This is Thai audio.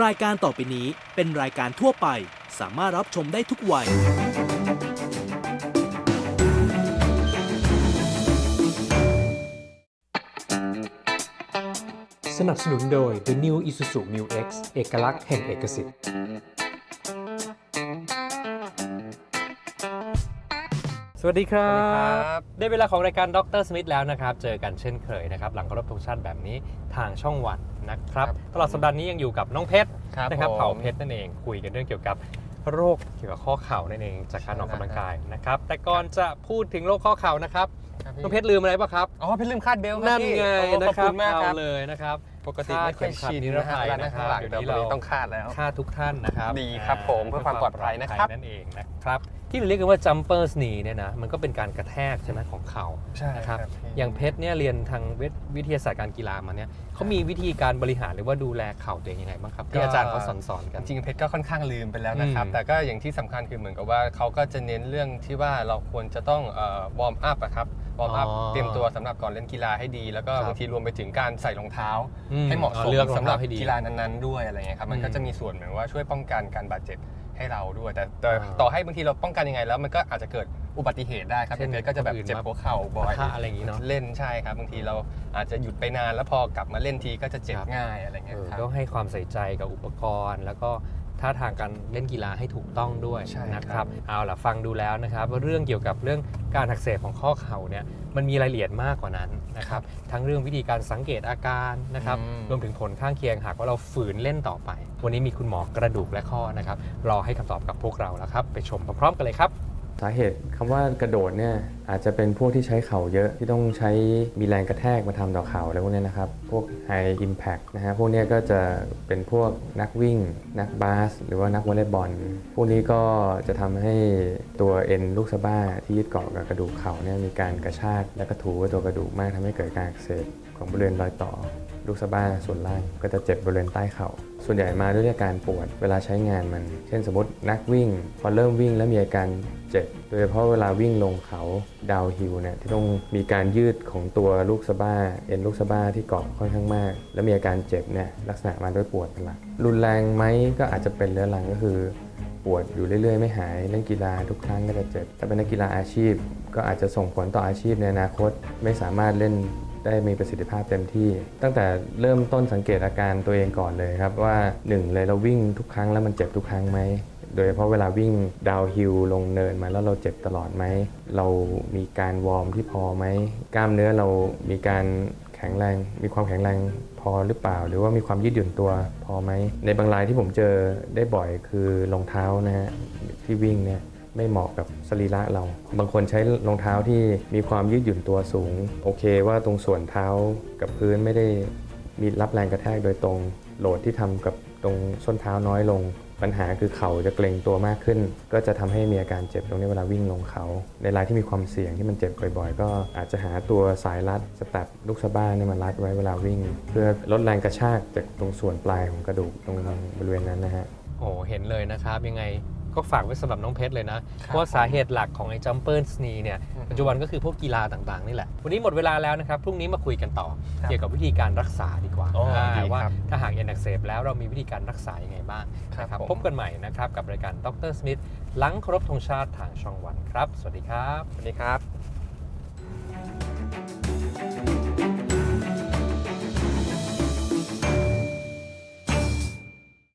รายการต่อไปนี้เป็นรายการทั่วไป สามารถรับชมได้ทุกวัย สนับสนุนโดย The New Isuzu Mu X เอกลักษณ์แห่งเอกสิทธิ์ สวัสดีครัสวัสดีครับ บ ได้เวลาของรายการดรสมิธแล้วนะครับ เจอกันเช่นเคยนะครับ หลังเคารพธงชาติแบบนี้ทางช่องวันนะครับ ตลอดสัปดาห์นี้ยังอยู่กับน้องเพชรครับนะครับผม เผ่าเพชรนั่นเอง คุยกันเรื่องเกี่ยวกับโรคเกี่ยวกับข้อเข่านั่นเอง จากการออกกำลังกายนะครับ แต่ก่อนจะพูดถึงโรคข้อเข่านะครับครับพี่น้องเพชรลืมอะไรป่ะครับ อ๋อเพชรลืมคาดเบลต์ครับนั่นพี่ไงโอ้นะขอบครัคุบณมากคเอารับเลยนะครับ ปกติไม่ค่อยชินนิรภัยนะนะคครัรับบด้านข้างหลังเดี๋ยวแต่นี้วันเรานี้ต้องคาดแล้ว ค่าทุกท่านนะครับดีครับผมเพื่อความปลอดภัยนะครับ นั่นเองนะครับ ที่เราเรียกกันว่า jumper knee เนี่ยนะ มันก็เป็นการกระแทกใช่ไหมของเข่า ใช่นะครับครับพี่อย่างเพชรเนี่ยเรียนทางวิทวิทยาศาสตร์การกีฬามาเนี่ยเขามีวิธีการบริหารหรือว่าดูแลเข่าตัวเองยังไงบ้างครับที่อาจารย์เขาสอนสอนๆกัน จริงๆเพชรก็ค่อนข้างลืมไปแล้วนะครับ อืมแต่ก็อย่างที่สำคัญคือเหมือนกับว่าเขาก็จะเน้นเรื่องที่ว่าเราควรจะต้องวอร์มอัพอะครับวอร์มอัพอ๋อเตรียมตัวสำหรับก่อนเล่นกีฬาให้ดี แล้วก็ครับบางทีรวมไปถึงการใส่รองเท้า อืมให้เหมาะสอ๋อมเลือกรองสำหรับเท้าให้ดีกีฬานั้นๆด้วยอะไรเงี้ยครับมันก็อืมจะมีส่วนเหมือนว่าช่วยป้องกันการบาดเจ็บให้เราด้วย แต่แต่อ่าต่อให้บางทีเราป้องกันยังไงแล้ว มันก็อาจจะเกิดอุบัติเหตุได้ครับเช่นเพชรก็จะแบบคนอื่นเจ็บมาหัวเข่าบ่อยปะทะอะไรอย่างงี้เนอะ เล่นใช่ครับบางทีเราอาจจะหยุดไปนานแล้วพอกลับมาเล่นทีก็จะเจ็บครับง่ายอะไรเงี้เอยอครับต้องให้ความใส่ใจกับอุปกรณ์ แล้วก็ ท่าทางการเล่นกีฬาให้ถูกต้องด้วยใช่นะคครัรับบเอาล่ะฟังดูแล้วนะครับว่าเรื่องเกี่ยวกับเรื่องการอักเสบของข้อเข่าเนี่ยมันมีรายละเอียดมากกว่านั้นนะครับทั้งเรื่องวิธีการสังเกตอาการนะครับอืมรวมถึงผลข้างเคียงหากว่าเราฝืนเล่นต่อไป วันนี้มีคุณหมอกระดูกและข้อนะครับรอให้คำตอบกับพวกเราแล้วครับ ไปชมพร้อมๆกันเลยครับ สาเหตุคำว่ากระโดดเนี่ยอาจจะเป็นพวกที่ใช้เข่าเยอะที่ต้องใช้มีแรงกระแทกมาทำต่อเข่าอะไรพวกนี้นะครับ พวก High Impact นะฮะพวกนี้ก็จะเป็นพวกนักวิ่ง นักบาส หรือว่านักวอลเลย์บอล พวกนี้ก็จะทำให้ตัวเอ็นลูกสะบ้าที่ยึดเกาะกับกระดูกเข่าเนี่ยมีการกระชากและกระถูตัวกระดูกมากทำให้เกิดการอักเสบของบริเวณรอยต่อลูกสะบ้าส่วนล่างก็จะเจ็บบริเวณใต้เข่า ส่วนใหญ่มาด้วยอาการปวดเวลาใช้งานมัน เช่นสมมตินักวิ่ง พอเริ่มวิ่งแล้วมีอาการเจ็บ โดยเฉพาะเวลาวิ่งลงเขาดาวฮิลเนี่ยที่ต้องมีการยืดของตัวลูกสะบ้า เอ็นลูกสะบ้าที่เกาะค่อนข้างมาก แล้วมีอาการเจ็บเนี่ยลักษณะมาด้วยปวดเป็นหลักรุนแรงไหมก็อาจจะเป็นเรื้อรังก็คือ ปวดอยู่เรื่อย ๆ ไม่หายเล่นกีฬาทุกครั้งก็จะเจ็บถ้าเป็นนักกีฬาอาชีพ ก็อาจจะส่งผลต่ออาชีพในอนาคตไม่สามารถเล่นได้มีประสิทธิภาพเต็มที่ ตั้งแต่เริ่มต้นสังเกตอาการตัวเองก่อนเลยครับว่าหนึ่งเลยเราวิ่งทุกครั้งแล้วมันเจ็บทุกครั้งไหม โดยเฉพาะเวลาวิ่งดาวฮิลลงเนินมาแล้วเราเจ็บตลอดไหม เรามีการวอร์มที่พอไหม กล้ามเนื้อเรามีการแข็งแรง มีความแข็งแรงพอหรือเปล่า หรือว่ามีความยืดหยุ่นตัวพอไหม ในบางรายที่ผมเจอได้บ่อยคือรองเท้านะฮะที่วิ่งเนี่ยไม่เหมาะกับสรีระเรา บางคนใช้รองเท้าที่มีความยืดหยุ่นตัวสูง โอเคว่าตรงส่วนเท้ากับพื้นไม่ได้มีรับแรงกระแทกโดยตรง โหลดที่ทำกับ ตรงส้นเท้าน้อยลง ปัญหาคือเข่าจะเกร็งตัวมากขึ้น ก็จะทำให้มีอาการเจ็บตรงนี้เวลาวิ่งลงเขา ในรายที่มีความเสี่ยงที่มันเจ็บบ่อยๆ ก็อาจจะหาตัวสายรัดสแตปลูกสะบ้าเนี่ยมารัดไว้เวลาวิ่ง เพื่อลดแรงกระชากจากตรงส่วนปลายของกระดูกตรงบริเวณนั้นนะฮะโอ้เห็นเลยนะครับยังไง ก็ฝากไว้สำหรับน้องเพชรเลยนะ เพราะว่าสาเหตุหลักของไอ้ jumper knee เนี่ยอืมปัจจุบันก็คือพวกกีฬาต่างๆนี่แหละ วันนี้หมดเวลาแล้วนะครับ พรุ่งนี้มาคุยกันต่อครับเกี่ยวกับวิธีการรักษาดีกว่าอ๋ออ่าดีว่าครับถ้าหากเอ็นอักเสบแล้วเรามีวิธีการรักษายังไงบ้างครับนะครับผมพบกันใหม่นะครับกับรายการดรสมิธหลังเคารพธงชาติทางช่องวันครับ สวัสดีครับ สวัสดีครับ